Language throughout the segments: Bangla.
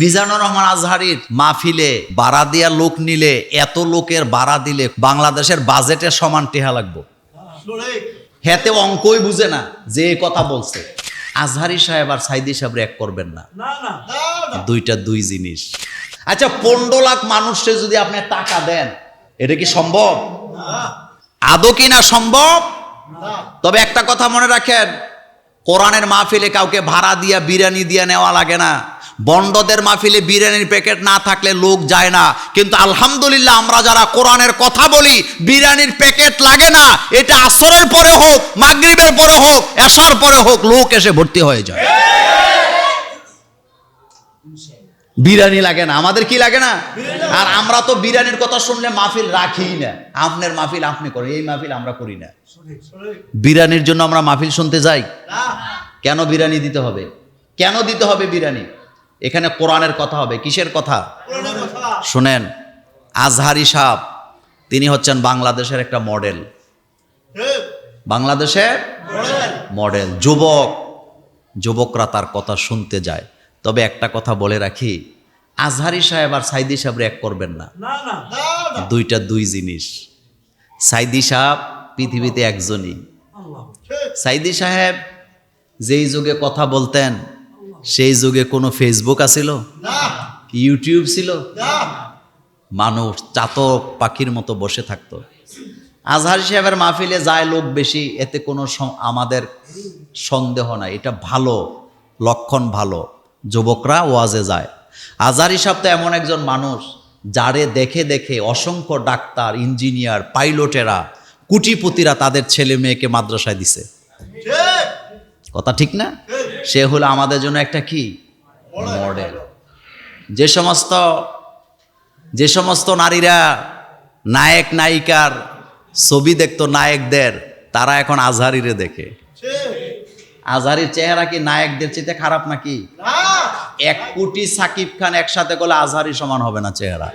মিজানুর রহমান আজহারির মাহফিলে বাড়া দিয়া লোক নিলে এত লোকের বাড়া দিলে বাংলাদেশের বাজেটের সমান টেহা লাগবো। হেতে অঙ্কই বুঝে না যে এ কথা বলছে। আজহারি সাহেব আর সাইদি সাহেব এক করবেন না। দুইটা দুই জিনিস। আচ্ছা পনেরো লাখ মানুষকে যদি আপনি টাকা দেন এটা কি সম্ভব? আদৌ কি না সম্ভব? তবে একটা কথা মনে রাখেন কোরআনের মাহফিলে কাউকে ভাড়া দিয়া বিরিয়ানি দিয়া নেওয়া লাগে না। বন্ডদের মাহফিলে বিরিয়ানির প্যাকেট না থাকলে লোক যায় না। কিন্তু আলহামদুলিল্লাহ আমরা যারা কোরআনের কথা বলি, বিরিয়ানির প্যাকেট লাগে না। এটা আসরের পরে হোক, মাগরিবের পরে হোক এসার পরে হোক, লোক এসে ভর্তি হয়ে যায়। বিরিয়ানি লাগে না। আমাদের কি লাগে না? আর আমরা তো বিরিয়ানির কথা শুনলে মাহফিল রাখি না। আপনার মাহফিল আপনি করেন, এই মাহফিল আমরা করি না। বিরিয়ানির জন্য আমরা মাহফিল শুনতে যাই? কেন বিরিয়ানি দিতে হবে? কেন দিতে হবে বিরিয়ানি? এখানে কোরআনের কথা হবে। কিসের কথা? শুনেন আজহারি সাহ তিনি হচ্ছেন বাংলাদেশের একটা মডেল। বাংলাদেশের মডেল। যুবক যুবকরা তার কথা শুনতে যায়। তবে একটা কথা বলে রাখি আজহারি সাহেব আর সাইদি সাহেব এক করবেন না। দুইটা দুই জিনিস। সাইদি সাহেব পৃথিবীতে একজনই। সাইদি সাহেব যেই যুগে কথা বলতেন সেই যুগে কোনো ফেসবুক আছিল? ইউটিউব ছিল? মানুষ চাতক পাখির মতো বসে থাকতো। আজহারি সাহেবের মাহফিলে যায় লোক বেশি এতে কোনো আমাদের সন্দেহ নাই। এটা ভালো লক্ষণ ভালো। যুবকরা ওয়াজে যায়। আজহারি সাহেব তো এমন একজন মানুষ যারে দেখে দেখে অসংখ্য ডাক্তার ইঞ্জিনিয়ার পাইলটেরা কুটিপতিরা তাদের ছেলে মেয়েকে মাদ্রাসায় দিছে। কথা ঠিক না? সে হলো আমাদের জন্য একটা কি? মডেল। যে সমস্ত যে সমস্ত নারীরা নায়ক নায়িকার ছবি দেখতো নায়কদের তারা এখন আজহারিরে দেখে। আজহারির চেহারা কি নায়কদের চেয়ে খারাপ নাকি? এক কোটি সাকিব খান একসাথে করলে আজহারি সমান হবে না চেহারা।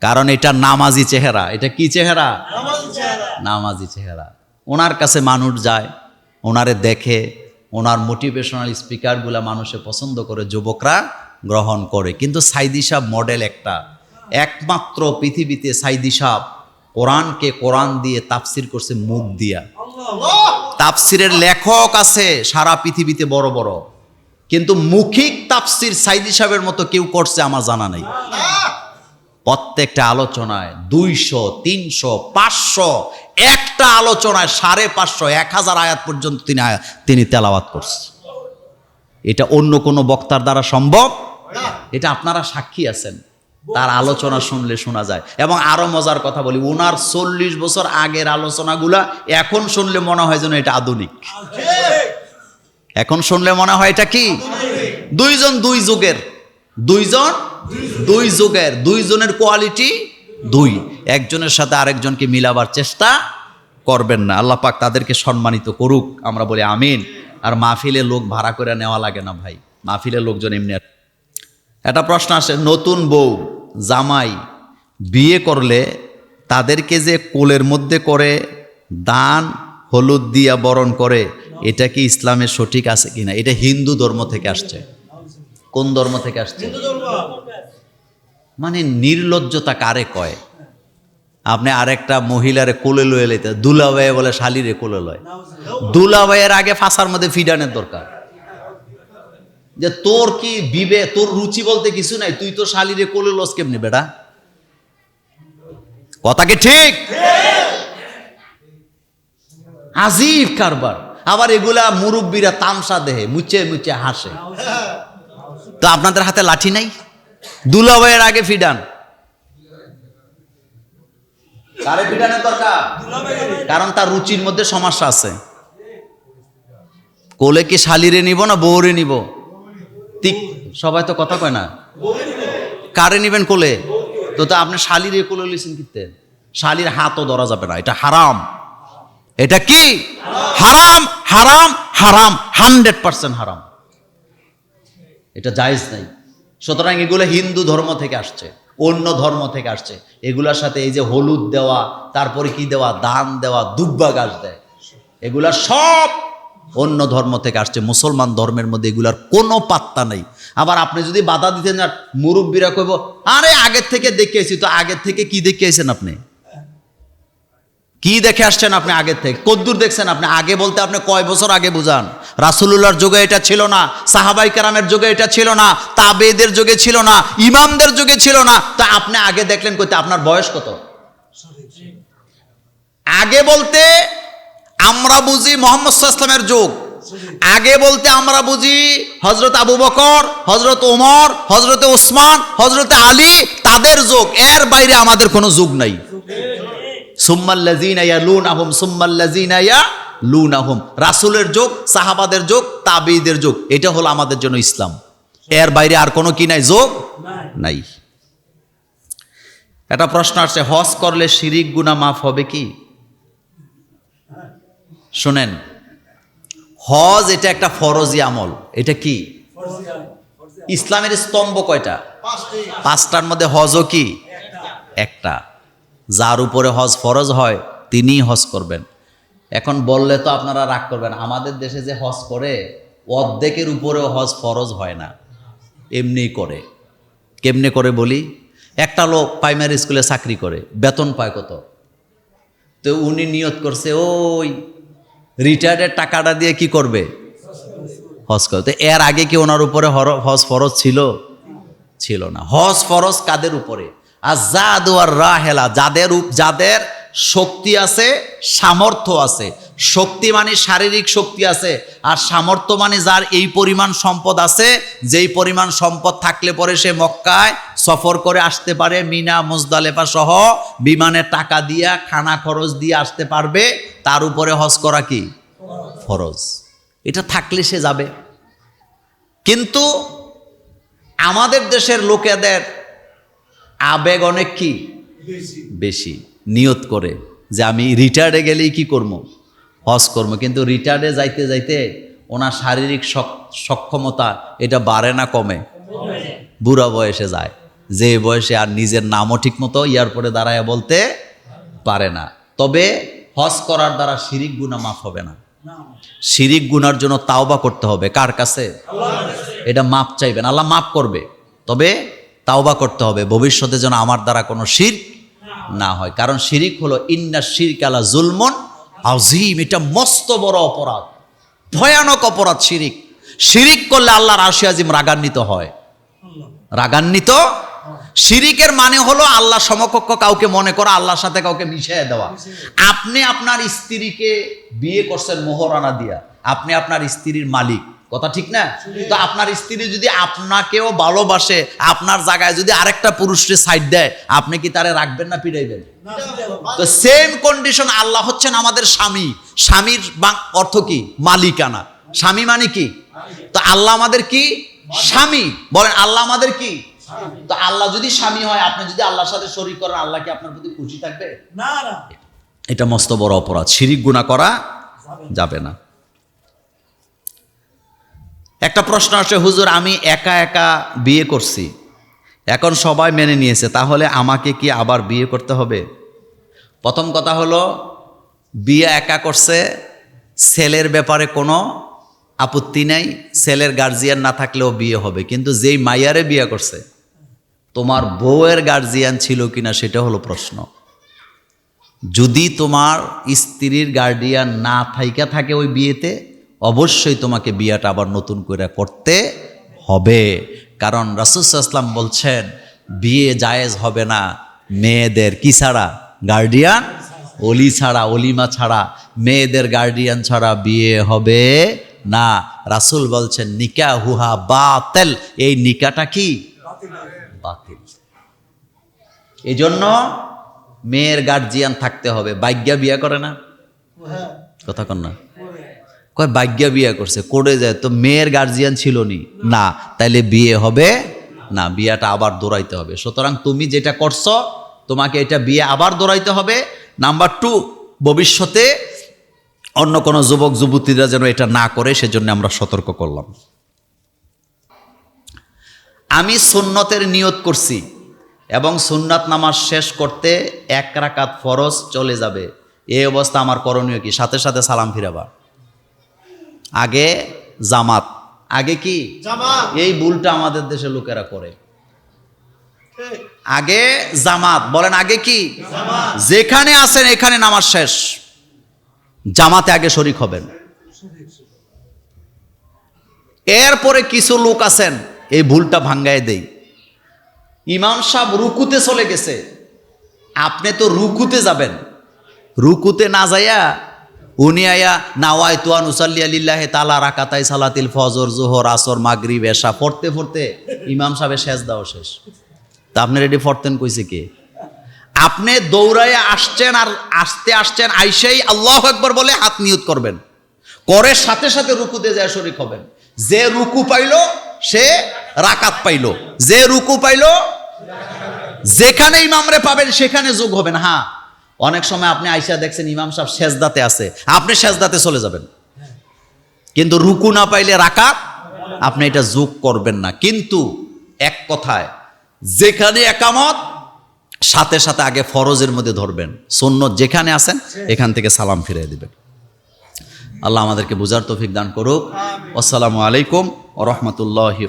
কারণ এটা নামাজি চেহারা। এটা কি চেহারা। নামাজি চেহারা। ওনার কাছে মানুষ যায় ওনারে দেখে ওনার মোটিভেশনাল স্পিকারগুলা মানুষে পছন্দ করে যুবকরা গ্রহণ করে। কিন্তু সাইদি সাহ মডেল একটা। একমাত্র পৃথিবীতে সাইদি সাহ কোরআনকে কোরআন দিয়ে তাফসির করছে মুখ দিয়া। তাফসিরের লেখক আছে সারা পৃথিবীতে বড় বড়। কিন্তু মুখিক তাফসির সাইদি সাহেবের মতো কেউ করছে আমার জানা নেই। প্রত্যেকটা আলোচনায় দুইশো তিনশো পাঁচশো একটা আলোচনায় সাড়ে পাঁচশো, এক হাজার আয়াত পর্যন্ত তিনি তিনি তেলাওয়াত করছে এটা অন্য কোনো বক্তার দ্বারা সম্ভব? এটা আপনারা সাক্ষী আছেন। তার আলোচনা শুনলে শোনা যায়। এবং আরও মজার কথা বলি ওনার চল্লিশ বছর আগের আলোচনাগুলা এখন শুনলে মনে হয় যেন এটা আধুনিক। এখন শুনলে মনে হয় এটা কি? দুইজন দুই যুগের। দুইজন দুই যুগের। দুইজনের কোয়ালিটি দুই। একজনের সাথে আরেকজনকে মিলাবার চেষ্টা করবেন না। আল্লাহ পাক তাদেরকে সম্মানিত করুক। আমরা বলি আমিন। আর মাহফিলে লোক ভাড়া করে নেওয়া লাগে না ভাই। মাহফিলে লোকজন এমনি একটা প্রশ্ন আসে নতুন বউ জামাই বিয়ে করলে তাদেরকে যে কোলের মধ্যে করে দান হলুদ দিয়া বরণ করে এটা কি ইসলামের সঠিক আছে কিনা? এটা হিন্দু ধর্ম থেকে আসছে। কোন ধর্ম থেকে আসছে? মানে নির্লজ্জতা কারে কয়? আপনি আরেকটা মহিলারে কোলে লয়ে লইতে, দুলাভাইয়ে বলে শালিরে কোলে লয়। দুলা দুলাভাইয়ের আগে ফাঁসার মধ্যে ফিডানের দরকার। যে তোর কি বিবে, তোর রুচি বলতে কিছু নাই, তুই তো শালিরে কোলে লস কেমনি বেটা? কথা কি ঠিক? আজিব কারবার। আবার এগুলা মুরব্বীরা তামসা দেহে, মুচে মুচে হাসে। তো আপনাদের হাতে লাঠি নাই? দুলা দুলাভাইয়ের আগে ফিডান। কারণ তার রুচির মধ্যে সমস্যা আছে। কোলে কি শালিরে নিব না বউরে নিব? তিক সবাই তো কথা কয় না। কারে নিবেন কোলে? তো তা আপনি শালিরে কোলে লিছেন কিনতে শালির হাতও ধরা যাবে না, এটা হারাম। এটা কি? হারাম হারাম হারাম, হান্ড্রেড পার্সেন্ট হারাম। এটা জায়েজ নাই। সুতরাং এগুলো হিন্দু ধর্ম থেকে আসছে। অন্য ধর্ম থেকে আসছে। এগুলার সাথে এই যে হলুদ দেওয়া, তারপরে কি দেওয়া? দান দেওয়া, দুব্বা গাছ দেয়। এগুলা সব অন্য ধর্ম থেকে আসছে। মুসলমান ধর্মের মধ্যে এগুলার কোনো পাত্তা নেই। আবার আপনি যদি বাধা দিতেন আর মুরব্বীরা কইব, আরে আগের থেকে দেখে তো আগের থেকে কি দেখে এসেছেন আপনি? কি দেখে আসছেন আপনি আগের থেকে? কদ্দুর দেখছেন আপনি? আগে বলতে আপনি কয় বছর আগে বুঝান? রাসুলুল্লাহর যুগে এটা ছিল না, সাহাবাই কারামের যুগে এটা ছিল না তাবেদের যুগে ছিল না, ইমামদের যুগে ছিল না। তা আপনি আগে দেখলেন কইতে আপনার বয়স কত? আগে বলতে আমরা বুঝি মোহাম্মদ ইসলামের যুগ। আগে বলতে আমরা বুঝি হজরত আবু বকর হজরত ওমর হজরত ওসমান হজরত আলী, তাদের যুগ। এর বাইরে আমাদের কোনো যুগ নাই। সুম্মাল্লাজিনা লুন আহম সুম্মাল্লাজিনা লুন আহম রাসুলের যুগ, সাহাবাদের যুগ তাবিদের যুগ, এটা হলো আমাদের জন্য ইসলাম। এর বাইরে আর কোনো কি নাই? যোগ নাই। একটা প্রশ্ন আসছে, হজ করলে শিরিক গুনা মাফ হবে কি? শুনেন, হজ এটা একটা ফরজি আমল। এটা কি? ইসলামের স্তম্ভ কয়টা? পাঁচটার মধ্যে হজও কি? একটা। যার উপরে হজ ফরজ হয়, তিনিই হজ করবেন। এখন বললে তো আপনারা রাগ করবেন, আমাদের দেশে যে হজ করে, অর্ধেকের উপরেও হজ ফরজ হয় না। এমনি করে। কেমনে করে বলি? একটা লোক প্রাইমারি স্কুলে চাকরি করে, বেতন পায় কত? তো উনি নিয়ত করছে, ওই রিটায়ার্ডের টাকাটা দিয়ে কি করবে? হজ করে। তো এর আগে কি ওনার উপরে হজ ফরজ ছিল? ছিল না। হজ ফরজ কাদের উপরে? আর জাদু আর রাহেলা, যাদের যাদের শক্তি আছে, সামর্থ্য আছে। শক্তি মানে শারীরিক শক্তি আছে, আর সামর্থ্য মানে যার এই পরিমাণ সম্পদ আছে, যেই পরিমাণ সম্পদ থাকলে পরে সে মক্কায় সফর করে আসতে পারে, মিনা, মুজদালেফা সহ বিমানের টাকা দিয়া, খানা খরচ দিয়ে আসতে পারবে, তার উপরে হজ করা কি? ফরজ। এটা থাকলে সে যাবে। কিন্তু আমাদের দেশের লোকেদের আবেগ অনেক কি? বেশি। নিয়ত করে যে আমি রিটায়ার্ডে গেলেই কি করব? হজ করব। কিন্তু রিটায়ার্ডে যাইতে যাইতে ওনার শারীরিক সক্ষমতা এটা বাড়ে না কমে? বুড়া বয়সে যায়। যে বয়সে আর নিজের নামও ঠিক মতো ইয়ার পরে দাঁড়ায় বলতে পারে না। তবে হজ করার দ্বারা শিরিক গুণা মাফ হবে না। শিরিক গুনার জন্য তাওবা করতে হবে। কার কাছে। এটা মাপ চাইবেন। আল্লাহ মাপ করবে। তবে তাওবা করতে হবে। ভবিষ্যতে যেন আমার দ্বারা কোনো শির না হয়। কারণ শিরিক হলো, ইন্না শিরক আলা জুলমন আজিম এটা মস্ত বড় অপরাধ। ভয়ানক অপরাধ শিরিক। শিরিক করলে আল্লাহর আশি আজিম রাগান্বিত হয়। রাগান্বিত? শিরিকের মানে হলো আল্লাহ সমকক্ষ কাউকে মনে করা, আল্লাহর সাথে কাউকে মিশিয়ে দেওয়া। আপনি আপনার স্ত্রীকে বিয়ে করছেন মোহরানা দিয়া। আপনি আপনার স্ত্রীর মালিক। কথা ঠিক না? তো আপনার স্ত্রী যদি আপনাকেও ভালোবাসে আপনার জায়গায় যদি আরেকটা পুরুষকে সাইড দেয় আপনি কি তারে রাখবেন না পিড়াইবেন তো সেম কন্ডিশন আল্লাহ হচ্ছেন আমাদের স্বামী। স্বামীর অর্থ কি? মালিকানা। স্বামী মানে কি? তো আল্লাহ আমাদের কি? স্বামী। বলেন আল্লাহ আমাদের কি? তো আল্লাহ যদি স্বামী হয় আপনি যদি আল্লাহর সাথে শরীর করেন আল্লাহ কি আপনার প্রতি খুশি থাকবে? না না। এটা মস্ত বড় অপরাধ। শিরিক গুণা করা যাবে না। একটা প্রশ্ন আসে, হুজুর, আমি একা একা বিয়ে করছি। এখন সবাই মেনে নিয়েছে, তাহলে আমাকে কি আবার বিয়ে করতে হবে? প্রথম কথা হলো, বিয়ে একা করছে, ছেলের ব্যাপারে কোনো আপত্তি নাই, ছেলের গার্জিয়ান না থাকলেও বিয়ে হবে। কিন্তু যেই মাইয়ারে বিয়ে করছে, তোমার বউয়ের গার্জিয়ান ছিল কিনা সেটা হলো প্রশ্ন। যদি তোমার স্ত্রীর গার্ডিয়ান না থাইকা থাকে ওই বিয়েতে অবশ্যই তোমাকে বিয়েটা আবার নতুন করে করতে হবে। কারণ রাসুসাল্লাম বলছেন বিয়ে জায়েজ হবে না মেয়েদের। কি ছাড়া? গার্ডিয়ান? অলি ছাড়া অলিমা ছাড়া। মেয়েদের গার্ডিয়ান ছাড়া বিয়ে হবে না। রাসুল বলছেন নিকা হুহা বাতেল। এই নিকাটা কি? বাতিল। এই জন্য মেয়ের গার্জিয়ান থাকতে হবে। বাগ্যা বিয়া করে না? কথা কন না। কয় বাগ্যা বিয়ে করছে করে যায়, তো মেয়ের গার্জিয়ান ছিল নি না তাইলে বিয়ে হবে না, বিয়েটা আবার দৌড়াইতে হবে। সুতরাং তুমি যেটা করছ, তোমাকে এটা বিয়ে আবার দৌড়াইতে হবে। নাম্বার টু ভবিষ্যতে অন্য কোনো যুবক, যুবতীরা যেন এটা না করে, সেজন্য আমরা সতর্ক করলাম। আমি সুন্নতের নিয়ত করছি এবং সুন্নাত নামাজ শেষ করতে এক রাকাত ফরজ চলে যাবে। এই অবস্থা আমার করণীয় কি? সাথে সাথে সালাম ফিরাবা। আগে জামাত। আগে কি? জামাত। এই ভুলটা আমাদের দেশে লোকেরা করে। আগে জামাত। বলেন আগে কি? যেখানে আছেন এখানে নামাজ শেষ। জামাতে আগে শরিক হবেন। এরপরে কিছু লোক আছেন এই ভুলটা ভাঙ্গায় দেই। ইমাম সাহেব রুকুতে চলে গেছে। আপনি তো রুকুতে যাবেন। রুকুতে না যাইয়া উনি আয়া নাওয়াই তুয়ান উসাল্লি আলিল্লাহে তালা রাকাতাই সালাতিল ফজর, জোহর, আসর, মাগরিব, এশা, পড়তে পড়তে ইমাম সাহেবের শেষ দাও শেষ। তা আপনি রেডি পড়তেন কইছে কে? আপনি দৌড়াইয়া আসছেন আর আসতে আসছেন আইসেই আল্লাহ একবার বলে হাত নিয়ত করবেন। করে সাথে সাথে রুকুতে যায় শরিক হবেন। যে রুকু পাইলো, সে রাকাত পাইলো। যে রুকু পাইলো, যেখানে ইমামরে পাবেন, সেখানে যোগ হবেন। হ্যাঁ। অনেক সময় আপনি আইসা দেখছেন ইমাম সাহেব সেজদাতে আছে। আপনি সেজদাতে চলে যাবেন। কিন্তু রুকু না পাইলে রাকাত, আপনি এটা যোগ করবেন না। কিন্তু এক কথায়, যেখানে একামত, সাথে সাথে আগে ফরজের মধ্যে ধরবেন। সুন্নত যেখানে আছেন, এখান থেকে সালাম ফিরিয়ে দিবেন। আল্লাহ আমাদেরকে বুঝার তৌফিক দান করুক। আসসালামু আলাইকুম ও রহমতুল্লাহি